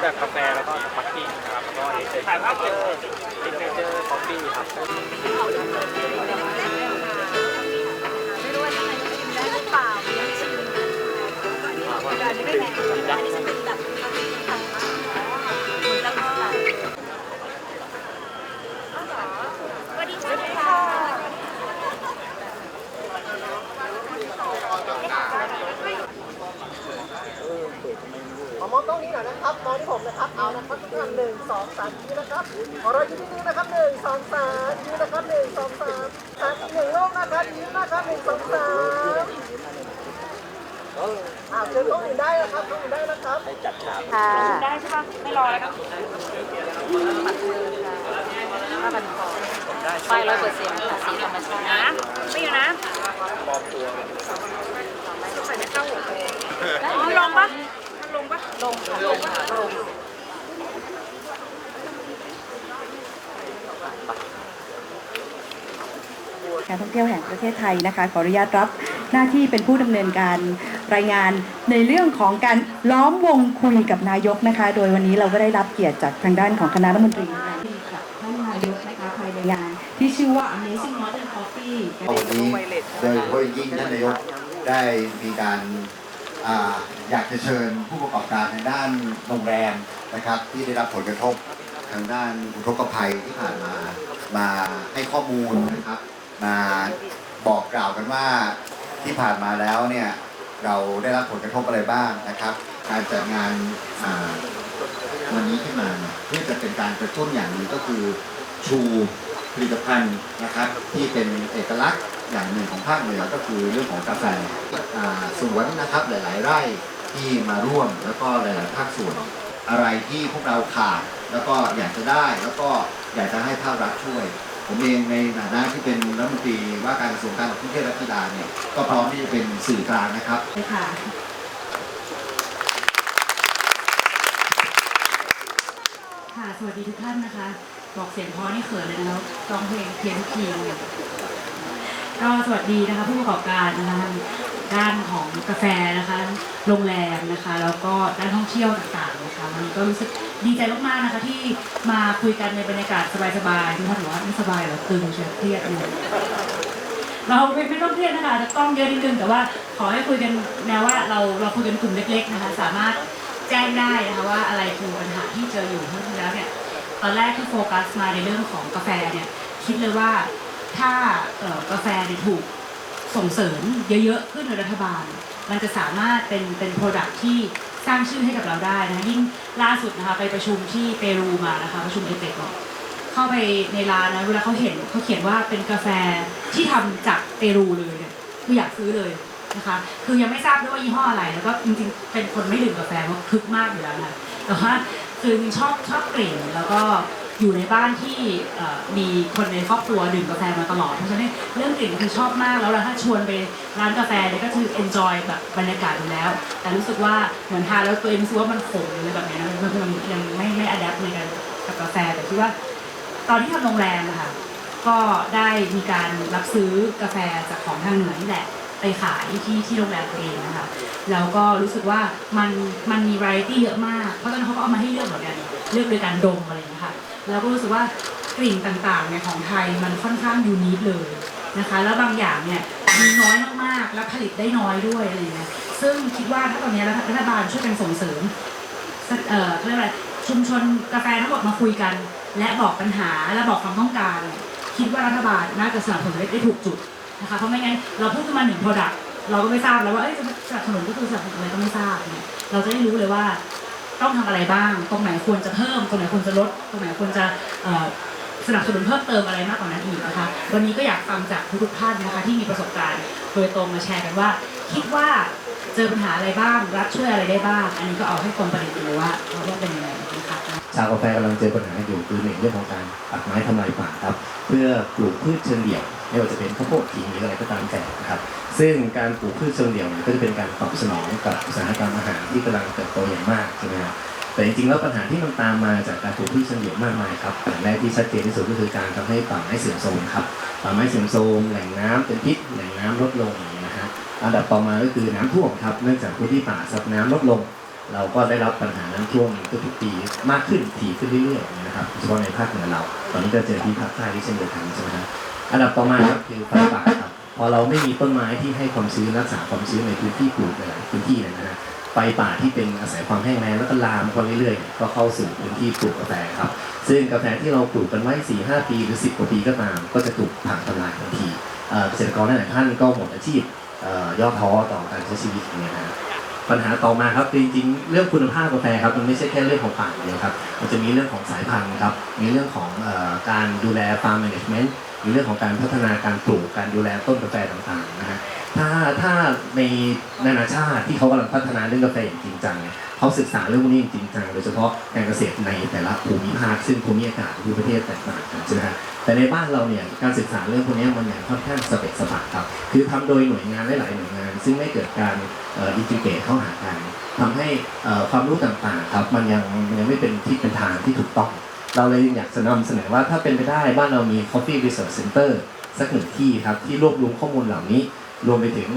แบบกาแฟแล้วก็สปาร์กี้งครับแล้วก็เอเจนเจอร์คอฟฟี่ครับไม่รู้ว่าจะชิมได้หรือเปล่ายังชิมยักษ์ ขอมองตรงนี้หน่อยนะครับมองที่ผมนะครับ เอานะครับทุกท่านหนึ่งสองสามยิ้มนะครับขอเรายิ้มนิดนึงนะครับหนึ่งสองสามยิ้มนะครับหนึ่งสองสามสามอีกหนึ่งโลกนะครับยิ้มนะครับหนึ่งสองสามอ่าเชิญโต๊ะอื่นได้นะครับโต๊ะอื่นได้นะครับค่ะได้ใช่ปะไม่รอแล้วผ้าพันคอไฟร้อยเปอร์เซ็นต์ค่ะสีธรรมชาตินะไม่อยู่นะ ปลอมตัว ใส่ไม่เข้าหัวมันลงปะมันลงปะ ลงค่ะลงค่ะลง การท่องเที่ยวแห่งประเทศไทยนะคะ ขออนุญาตรับหน้าที่เป็นผู้ดำเนินการรายงานในเรื่องของการล้อมวงคุยกับนายกนะคะ โดยวันนี้เราก็ได้รับเกียรติจากทางด้านของคณะรัฐมนตรีที่กับท่านนายกนะคะภายในงาน ที่ชื่อว่า Amazing Modern Coffee วันนี้โดยเฉพาะอย่างยิ่งท่านนายกได้มีการอยากจะเชิญผู้ประกอบการทางด้านโรงแรมนะครับ ที่ได้รับผลกระทบทางด้านอุทกภัยที่ผ่านมามาให้ข้อมูลนะครับ มาบอกกล่าวกันว่าที่ผ่านมาแล้วเนี่ยเราได้รับผลกระทบอะไรบ้างนะครับ การจัดงานวันนี้ขึ้นมาเพื่อจะเป็นการกระตุ้นอย่างหนึ่งก็คือชูผลิตภัณฑ์นะครับที่เป็นเอกลักษณ์อย่างหนึ่งของภาคเหนือก็คือเรื่องของกาแฟสวนนะครับหลาย ๆ ไร่ที่มาร่วมแล้วก็หลาย ๆ ภาคส่วน อะไรที่พวกเราขาดแล้วก็อยากจะได้แล้วก็อยากจะให้ภาครัฐช่วย ผมเองในฐานะที่เป็นรัฐมนตรีว่าการกระทรวงการท่องเที่ยวและกีฬาเนี่ยก็พร้อมที่จะเป็นสื่อกลางนะครับเลยค่ะค่ะสวัสดีทุกท่านนะคะ บอกเสียงพอนี่เขินเลยนะครับร้องเพลงเพียงทุกทีเลยก็สวัสดีนะคะผู้ประกอบการนะคะด้านของกาแฟนะคะ โรงแรมนะคะ แล้วก็ด้านท่องเที่ยวต่าง วันนี้ก็รู้สึกดีใจมากๆนะคะที่มาคุยกันในบรรยากาศสบายๆทุกท่านบอกว่าไม่สบายหรอตึงเชียเครียดอยู่เราไม่ไม่ต้องเครียดนะคะอาจจะกล้องเยอะนิดนึงแต่ว่าขอให้คุยกันแนวว่าเราเราคุยกันกลุ่มเล็ก ๆนะคะ สามารถแจ้งได้นะคะว่าอะไรคือปัญหาที่เจออยู่ทั้งที่แล้วเนี่ยตอนแรกที่โฟกัสมาในเรื่องของกาแฟเนี่ยคิดเลยว่าถ้ากาแฟเนี่ยถูกส่งเสริมเยอะๆขึ้นในรัฐบาล มันจะสามารถเป็นเป็นโปรดักที่ สร้างชื่อให้กับเราได้นะยิ่งล่าสุดนะคะไปประชุมที่เปรูมานะคะประชุมเอเปกเข้าไปในร้านนะเวลาเขาเห็นเขาเขียนว่าเป็นกาแฟที่ทำจากเปรูเลยเนี่ยคืออยากซื้อเลยนะคะคือยังไม่ทราบด้วยว่ายี่ห้ออะไรแล้วก็จริงๆเป็นคนไม่ดื่มกาแฟเพราะคึกมากอยู่แล้วนะแต่ว่าคือชอบชอบกลิ่นแล้วก็ อยู่ในบ้านที่มีคนในครอบครัวดื่มกาแฟมาตลอด เพราะฉะนั้นเรื่องกลิ่นคือชอบมากแล้วถ้าชวนไปร้านกาแฟเนี่ยก็คือ enjoy แบบบรรยากาศอยู่แล้ว แต่รู้สึกว่าเหมือนทานแล้วตัวเองรู้สึกว่ามันขมหรือแบบนี้นะคือมันยังไม่ไม่ adapt ในการกับกาแฟแต่คิดว่า ตอนที่ทำโรงแรมนะคะก็ได้มีการรับซื้อกาแฟจากของทางเหนือนี่แหละไปขายที่ที่โรงแรมตัวเองนะคะแล้วก็รู้สึกว่ามันมันมี variety เยอะมาก เพราะตอนนั้นเขาก็เอามาให้เลือกเหมือนกันเลือกโดยการดมอะไรอย่างเงี้ยค่ะ แล้วก็รู้สึกว่ากลิ่นต่างๆเนี่ยของไทยมันค่อนข้างยูนิคเลยนะคะ แล้วบางอย่างเนี่ยมีน้อยมากๆและผลิตได้น้อยด้วยอะไรเงี้ยซึ่งคิดว่าถ้าตอนนี้รัฐบาลช่วยกันส่งเสริมเอ่อเรียกอะไรชุมชนกาแฟทั้งหมดมาคุยกัน และบอกปัญหาและบอกความต้องการ คิดว่ารัฐบาลน่าจะสนับสนุนได้ถูกจุดนะคะเพราะไม่งั้นเราพูดขึ้นมาหนึ่ง product เราก็ไม่ทราบแล้วว่าเอ้ยจะสนับสนุนก็คือสนับสนุนอะไรก็ไม่ทราบเนี่ยเราจะได้รู้เลยว่า ต้องทำอะไรบ้าง ตรงไหนควรจะเพิ่ม ตรงไหนควรจะลด ตรงไหนควรจะสนับสนุนเพิ่มเติมอะไรมากกว่านั้นอีกนะคะ วันนี้ก็อยากฟังจากทุกๆท่านนะคะที่มีประสบการณ์โดยตรงมาแชร์กันว่า คิดว่าเจอปัญหาอะไรบ้าง รัฐช่วยอะไรได้บ้าง อันนี้ก็เอาให้ตรงประเด็นเลยว่าว่าเป็นยังไงนะคะชาวกาแฟกำลังเจอปัญหาอยู่คือหนึ่งเรื่องของการตัดไม้ทำลายป่าครับ เพื่อปลูกพืชเชิงเดี่ยว ไม่ว่าจะเป็นข้าวโพดขิงหรืออะไรก็ตามแต่นะครับ ซึ่งการปลูกพืชเชิงเดี่ยวก็จะเป็นการตอบสนองกับอุตสาหกรรมอาหารที่กำลังเติบโตอย่างมากใช่ไหมครับแต่จริงๆแล้วปัญหาที่มันตามมาจากการปลูกพืชเชิงเดี่ยวมากมายครับอย่างแรกที่ชัดเจนที่สุดก็คือการทำให้ป่าไม้เสื่อมโทรมครับป่าไม้เสื่อมโทรมแหล่งน้ำเป็นพิษแหล่งน้ำลดลงอย่างนี้นะฮะอันดับต่อมาก็คือน้ำท่วมครับเนื่องจากพื้นที่ป่าซับน้ำลดลง เราก็ได้รับปัญหาน้ำท่วมทุกปีมากขึ้นถี่ขึ้นเรื่อยๆนะครับเฉพาะในภาคเหนือเรา ตอนนี้ก็เจอที่ภาคใต้ที่เช่นเดียวกันใช่ไหมครับ อันดับต่อมาครับคือไฟป่าครับพอเราไม่มีต้นไม้ที่ให้ความชื้นรักษาความชื้นในพื้นที่ปลูกหลายพื้นที่นยนะฮะไฟป่าที่เป็นอาศัยความแห้งแล้งแล้วก็ลามไปเรื่อยๆก็เข้าสู่พื้นที่ปลูกกาแฟครับ ซึ่งกาแฟที่เราปลูกกันไว้4 5ปีหรือ 10 กว่าปีก็ตาม ก็จะถูกผังทำลายทันทีเกษตรกรหลายท่านก็หมดอาชีพเอ่อย่อท้อต่อการใช้ชีวิตอย่างเงี้ยนะปัญหาต่อมาครับจริงๆ เรื่องคุณภาพกาแฟครับมันไม่ใช่แค่เรื่องของป่าอย่างเดียวครับมันจะมีเรื่องของสายพันธุ์ครับมีเรื่องของการดูแลฟาร์มแมネจเมนต์ มีเรื่องของการพัฒนาการปลูกการดูแลต้นกาแฟต่างๆนะฮะถ้าถ้าในนานาชาติที่เขากำลังพัฒนาเรื่องกาแฟอย่างจริงจังเนี่ยเขาศึกษาเรื่องพวกนี้อย่างจริงจังโดยเฉพาะการเกษตรในแต่ละภูมิภาคซึ่งภูมิอากาศที่ประเทศแตกต่างกันใช่ไหมฮะแต่ในบ้านเราเนี่ยการศึกษาเรื่องพวกนี้มันยังค่อนข้างสเปกสปะครับคือทำโดยหน่วยงานหลายๆหน่วยงาน ซึ่งไม่เกิดการเอินทิเกตเข้าหากันทำให้ความรู้ต่างๆครับมันยังยังไม่เป็นที่เป็นทางที่ถูกต้อง เราเลยอยากจะนำเสนอว่าถ้าเป็นไปได้บ้านเรามี Coffee Research Center สักหนึ่งที่ครับ ที่รวบรวมข้อมูลเหล่านี้ รวมไปถึง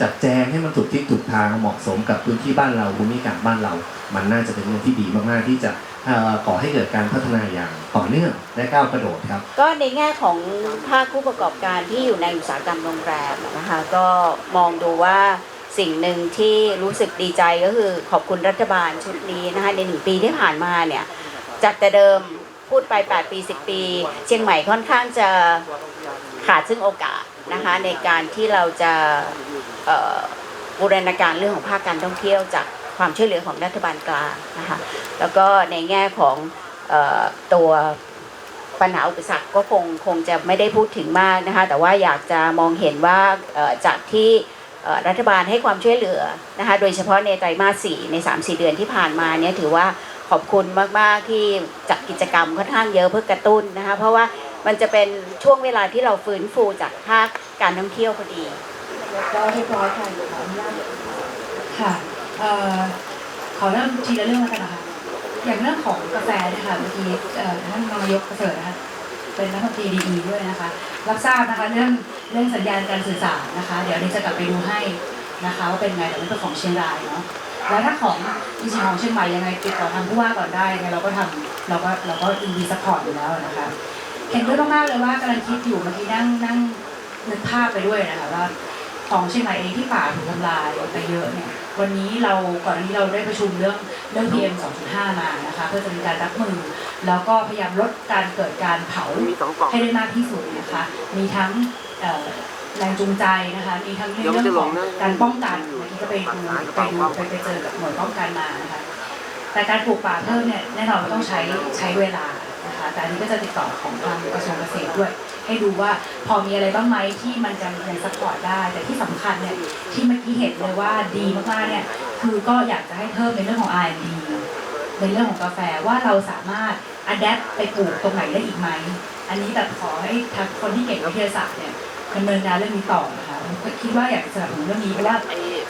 จัดแจงให้มันถูกที่ถูกทางเหมาะสมกับพื้นที่บ้านเราภูมิอากาศบ้านเรา มันน่าจะเป็นเรื่องที่ดีมากๆที่จะก่อให้เกิดการพัฒนาอย่างต่อเนื่องและก้าวกระโดดครับ ก็ในแง่ของภาคผู้ประกอบการที่อยู่ในอุตสาหกรรมโรงแรมนะคะก็มองดูว่าสิ่งหนึ่งที่รู้สึกดีใจก็คือขอบคุณรัฐบาลชุดนี้นะคะในหนึ่งปีที่ผ่านมาเนี่ย จากแต่เดิมพูดไป 8 ปี 10 ปี เชียงใหม่ค่อนข้างจะขาดซึ่งโอกาสนะคะในการที่เราจะบูรณาการเรื่องของภาคการท่องเที่ยวจากความช่วยเหลือของรัฐบาลกลางนะคะแล้วก็ในแง่ของออตัวปัญหาอุปสรรคก็คงคงจะไม่ได้พูดถึงมากนะคะแต่ว่าอยากจะมองเห็นว่าจากที่รัฐบาลให้ความช่วยเหลือนะคะโดยเฉพาะในไตรมาสสี่ใน 3-4 เดือนที่ผ่านมาเนี่ยถือว่า ขอบคุณมากๆที่จัดกิจกรรมค่อนข้างเยอะเพื่อกระตุ้นนะคะ เพราะว่ามันจะเป็นช่วงเวลาที่เราฟื้นฟูจากภาคการท่องเที่ยวพอดีก็เรียบร้อยค่ะขออนุญาตค่ะเอ่อขอเริ่มทีละเรื่องแล้วกันนะคะอย่างเรื่องของกาแฟนะคะเมื่อกี้ท่านนายกประเสริฐนะคะเป็นรัฐมนตรีดีด้วยนะคะ รับทราบนะคะเรื่องเรื่องสัญญาณการสื่อสารนะคะ เดี๋ยวนี้จะกลับไปดูให้นะคะว่าเป็นไงแต่เป็นของเชียงรายเนาะ แล้วถ้าของจริงๆของเชียงใหม่ยังไงติดต่อทางผู้ว่าก่อนได้ยังไงเราก็ทำเราก็เราก็อินดีซัพพอร์ตอยู่แล้วนะคะเห็นด้วยมากๆเลยว่ากำลังคิดอยู่เมื่อกี้นั่งนั่งนึกภาพไปด้วยนะคะว่าของเชียงใหม่เองที่ป่าถูกทำลายไปเยอะเนี่ยวันนี้เราก่อนอันนี้เราได้ประชุมเรื่องเรื่อง PM 2.5 มานะคะเพื่อจะมีการรับมือ แล้วก็พยายามลดการเกิดการเผาให้ได้มากที่สุดนะคะมีทั้งเอ่อ แรงจูงใจนะคะมีทั้งในเรื่องของการป้องกันเมื่อกี้ก็ไปดูไปดูไปไปเจอกับหน่วยป้องกันมานะคะแต่การปลูกป่าเพิ่มเนี่ยแน่นอนว่าต้องใช้ใช้เวลานะคะแต่อันนี้ก็จะติดต่อของทางกระทรวงเกษตรด้วย ให้ดูว่าพอมีอะไรบ้างไหมที่มันจะยังซัพพอร์ตได้ แต่ที่สำคัญเนี่ยที่เมื่อกี้เห็นเลยว่าดีมากๆเนี่ยคือก็อยากจะให้เพิ่มในเรื่องของ R&D ในเรื่องของกาแฟว่าเราสามารถอัดแอปไปปลูกตรงไหนได้อีกไหม อันนี้แบบขอให้ทางคนที่เก่งวิทยาศาสตร์เนี่ย ดำเนินงานเรื่องนี้ต่อนะคะคิดว่าอยากจะสนับสนุนเรื่องนี้เพราะว่า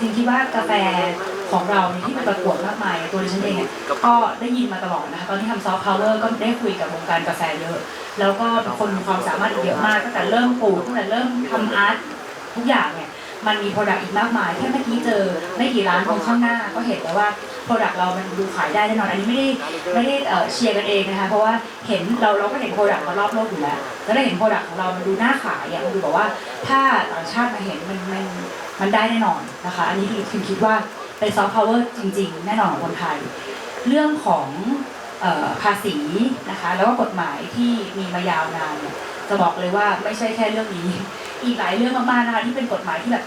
จริงคิดว่ากาแฟของเราเนี่ยที่มันประกวดมากมายตัวดิฉันเองก็ได้ยินมาตลอดนะคะตอนที่ทำซอฟต์พาวเวอร์ก็ได้คุยกับวงการกาแฟเยอะ แล้วก็คนมีความสามารถเยอะมากตั้งแต่เริ่มปลูกตั้งแต่เริ่มทำอาร์ตทุกอย่างเนี่ยมันมีโปรดักต์อีกมากมายแค่เมื่อกี้เจอไม่กี่ร้านตรงข้างหน้าก็เห็นแล้วว่า โปรดักต์เรามันดูขายได้แน่นอนอันนี้ไม่ได้ไม่ได้เชียร์กันเองนะคะเพราะว่าเห็นเราเราก็เห็นโปรดักต์มารอบโลกอยู่แล้ว แล้วได้เห็นโปรดักต์ของเรามันดูน่าขายอะมันดูแบบว่าถ้าต่างชาติมาเห็นมันมันมันได้แน่นอนนะคะ อันนี้คือคือคิดว่าเป็นซอฟต์พาวเวอร์จริง ๆ แน่นอนของคนไทย เรื่องของภาษีนะคะแล้วก็กฎหมายที่มีมายาวนานเนี่ยจะบอกเลยว่าไม่ใช่แค่เรื่องนี้ อีกหลายเรื่องมากๆนะคะที่เป็นกฎหมายที่แบบ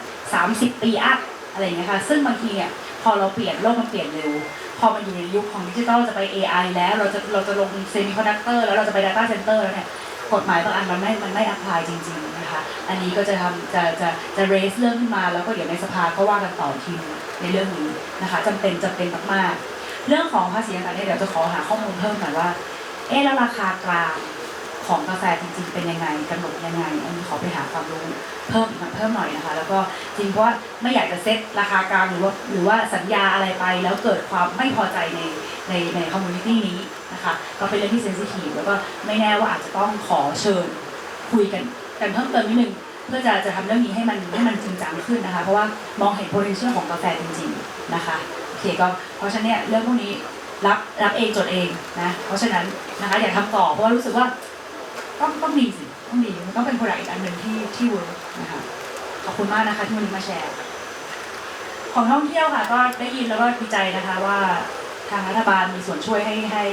30 ปีอัพอะไรอย่างเงี้ยค่ะซึ่งบางทีเนี่ย พอเราเปลี่ยนโลกมันเปลี่ยนเร็ว พอมันอยู่ในยุคของดิจิทัลจะไป AI แล้วเราจะเราจะลงเซมิคอนดักเตอร์แล้วเราจะไป Data Center แล้วเนี่ยกฎหมายบางอันมันไม่มันไม่อัพพลายจริง ๆนะคะ อันนี้ก็จะทำจะจะจะเรสเรื่องขึ้นมาแล้วก็เดี๋ยวในสภาก็ว่ากันต่อทีในเรื่องนี้นะคะจำเป็นจำเป็นมากๆ เรื่องของภาษีต่างๆเนี่ยเดี๋ยวจะขอหาข้อมูลเพิ่มหน่อยว่า เอ๊ะแล้วราคากลาง ของกาแฟจริงๆเป็นยังไงกำหนดยังไงอันนี้ขอไปหาความรู้เพิ่มอีกเพิ่มหน่อยนะคะ แล้วก็จริงเพราะว่าไม่อยากจะเซ็ตราคากลางหรือว่าหรือว่าสัญญาอะไรไป แล้วเกิดความไม่พอใจในในในคอมมูนิตี้นี้นะคะก็เป็นเรื่องที่เซนซิทีฟแล้วก็ไม่แน่ว่าอาจจะต้องขอเชิญคุยกันกันเพิ่มเติมนิดนึงเพื่อจะจะทำเรื่องนี้ให้มันให้มันจริงจังขึ้นนะคะ เพราะว่ามองเห็น potential ของกาแฟจริง ๆนะคะโอเคเคก็เพราะฉะนั้นเนี่ยเรื่องพวกนี้รับรับเองจดเองนะเพราะฉะนั้นนะคะอย่าทำต่อเพราะว่ารู้สึกว่า ต้องต้องดีสิต้องดีมันต้องเป็นโปรดักต์อีกอันหนึ่งที่ที่เวิร์กนะคะขอบคุณมากนะคะที่วันนี้มาแชร์ ของท่องเที่ยวค่ะ ก็ได้ยินแล้วก็ดีใจนะคะว่าทางรัฐบาลมีส่วนช่วยให้ให้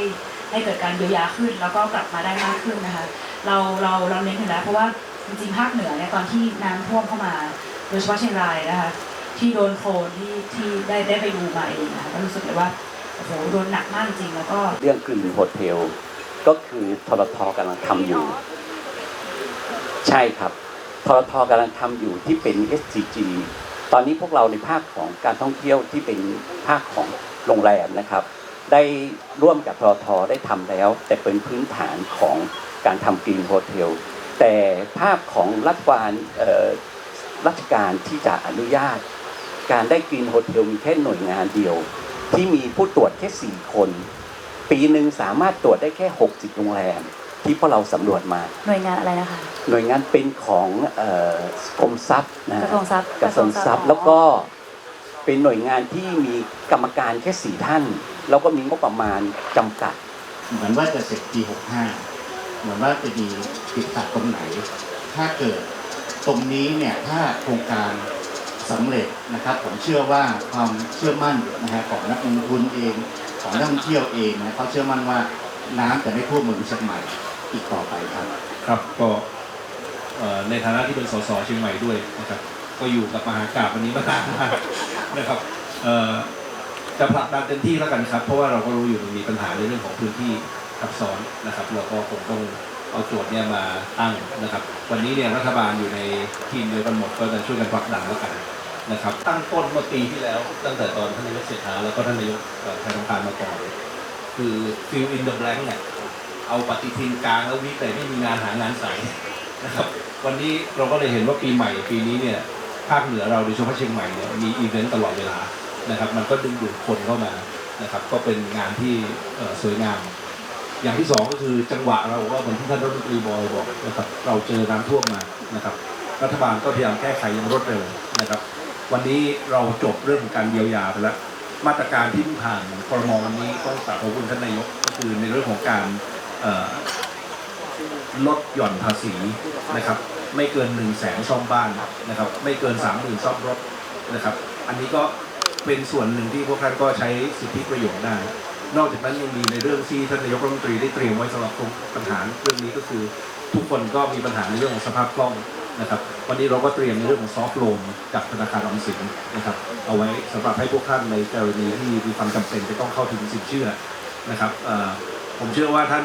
ให้เกิดการเยียวยาขึ้น แล้วก็กลับมาได้มากขึ้นนะคะ เราเราเราเน้นอยู่แล้วเพราะว่าจริงๆภาคเหนือเนี่ยตอนที่น้ำท่วมเข้ามา โดยเฉพาะเชียงรายนะคะ ที่โดนโคลนที่ที่ได้ได้ไปดูมาเองนะคะก็รู้สึกเลยว่าโอ้โหโดนหนักมากจริงแล้วก็เรื่องกรีนโฮเทล ก็คือทรทกำลังทำอยู่ ใช่ครับทรทกำลังทำอยู่ที่เป็น SCG ตอนนี้พวกเราในภาคของการท่องเที่ยวที่เป็นภาคของโรงแรมนะครับ ได้ร่วมกับทรทได้ทำแล้ว แต่เป็นพื้นฐานของการทำกรีนโฮเทลแต่ภาคของรัฐบาลราชการที่จะอนุญาต การได้กรีนโฮเทลมีแค่หน่วยงานเดียว ที่มีผู้ตรวจแค่4คน ปีหนึ่งสามารถตรวจได้แค่ 60 โรงแรม ที่พวกเราสำรวจมา หน่วยงานอะไรนะคะ หน่วยงานเป็นของเอ่อกรมทรัพย์นะกระทรวงทรัพย์กระทรวงทรัพย์แล้วก็เป็นหน่วยงานที่มีกรรมการแค่สี่ท่าน แล้วก็มีงบประมาณจำกัด เหมือนว่าจะเสร็จปี65 เหมือนว่าจะมีติดขัดตรงไหน ถ้าเกิดตรงนี้เนี่ยถ้าโครงการสำเร็จนะครับ ผมเชื่อว่าความเชื่อมั่นนะฮะของนักลงทุนเอง ของนักท่องเที่ยวเองนะเขาเชื่อมั่นว่าน้ำจะไม่ท่วมเมืองเชียงใหม่อีกต่อไปครับ ครับก็เอ่อในฐานะที่เป็นสสเชียงใหม่ด้วยนะครับก็อยู่กับมหากาบวันนี้มานานมากนะครับเอ่อจะผลักดันเต็มที่แล้วกันครับ เพราะว่าเราก็รู้อยู่มันมีปัญหาในเรื่องของพื้นที่ซับซ้อนนะครับเราก็คงต้องเอาโจทย์เนี่ยมาตั้งนะครับ วันนี้เนี่ยรัฐบาลอยู่ในทีมเดียวกันหมดก็จะช่วยกันผลักดันแล้วกัน นะครับตั้งต้นเมื่อปีที่แล้ว ตั้งแต่ตอนท่านนายกเศรษฐาแล้วก็ท่านนายกเอ่อไทยทองคานมาก่อนคือ fill in the blank เนี่ยเอาปฏิทินกลางแล้ววิแต่ไม่มีงานหางานใส่นะครับวันนี้เราก็เลยเห็นว่าปีใหม่ปีนี้เนี่ยภาคเหนือเราโดยเฉพาะเชียงใหม่เนี่ยมีอีเวนต์ตลอดเวลานะครับมันก็ดึงดูดคนเข้ามานะครับก็เป็นงานที่สวยงาม อย่างที่สองก็คือจังหวะเราว่าเหมือนที่ท่านรัฐมนตรีบอยบอกนะครับเราเจอน้ำท่วมมานะครับรัฐบาลก็พยายามแก้ไขอย่างรวดเร็วนะครับ วันนี้เราจบเรื่องของการเยียวยาไปแล้ว มาตรการที่ผ่านครมวันนี้ต้องกราบขอบคุณท่านนายกก็คือในเรื่องของการลดหย่อนภาษีนะครับ ไม่เกิน1นึ่งแสนซ่อมบ้านนะครับ ไม่เกิน3 0,000ซ่อมรถนะครับ อันนี้ก็เป็นส่วนหนึ่งที่พวกท่านก็ใช้สิทธิประโยชน์ได้ นอกจากนั้นยังมีในเรื่องที่ท่านนายกรัฐมนตรีได้เตรียมไว้สำหรับปัญหาเรื่องนี้ก็คือ ทุกคนก็มีปัญหาในเรื่องของสภาพคล่อง นะครับวันนี้เราก็เตรียมในเรื่องของซอฟท์โลนจากธนาคารออมสินนะครับเอาไว้สำหรับให้พวกท่านในกรณีที่มีความจำเป็นจะต้องเข้าถึงสินเชื่อนะครับผมเชื่อว่าท่าน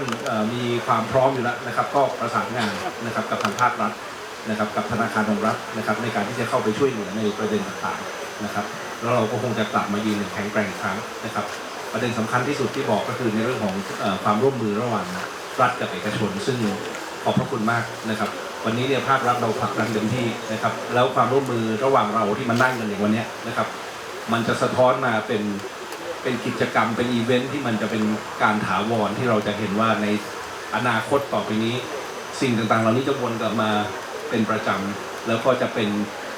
มีความพร้อมอยู่แล้วนะครับ ก็ประสานงานนะครับกับทางภาครัฐนะครับ กับธนาคารของรัฐนะครับ ในการที่จะเข้าไปช่วยเหลือในประเด็นต่างๆนะครับ แล้วเราก็คงจะกลับมายืนอย่างแข็งแกร่งครั้งนะครับ ประเด็นสำคัญที่สุดที่บอกก็คือในเรื่องของความร่วมมือระหว่างรัฐกับเอกชน ซึ่งขอบพระคุณมากนะครับ วันนี้เนี่ยภาครัฐเราผลักดันเต็มที่นะครับ แล้วความร่วมมือระหว่างเราที่มานั่งกันอย่างวันนี้นะครับ มันจะสะท้อนมาเป็นเป็นกิจกรรมเป็นอีเวนท์ที่มันจะเป็นการถาวรที่เราจะเห็นว่าในอนาคตต่อไปนี้ สิ่งต่างๆ เหล่านี้จะวนกลับมาเป็นประจำแล้วก็จะเป็น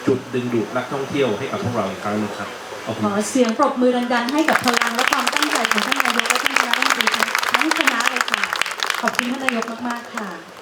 จุดดึงดูดนักท่องเที่ยวให้กับพวกเราอีกครั้งหนึงครับขอบคุขณอเสียงปรบมือดังๆให้กับพลังและความตั้งใจของท่านนายกและท่านคณะรัฐมนตรีทั้งคณะเลยค่ะ ขอบคุณท่านนายกมากๆค่ะ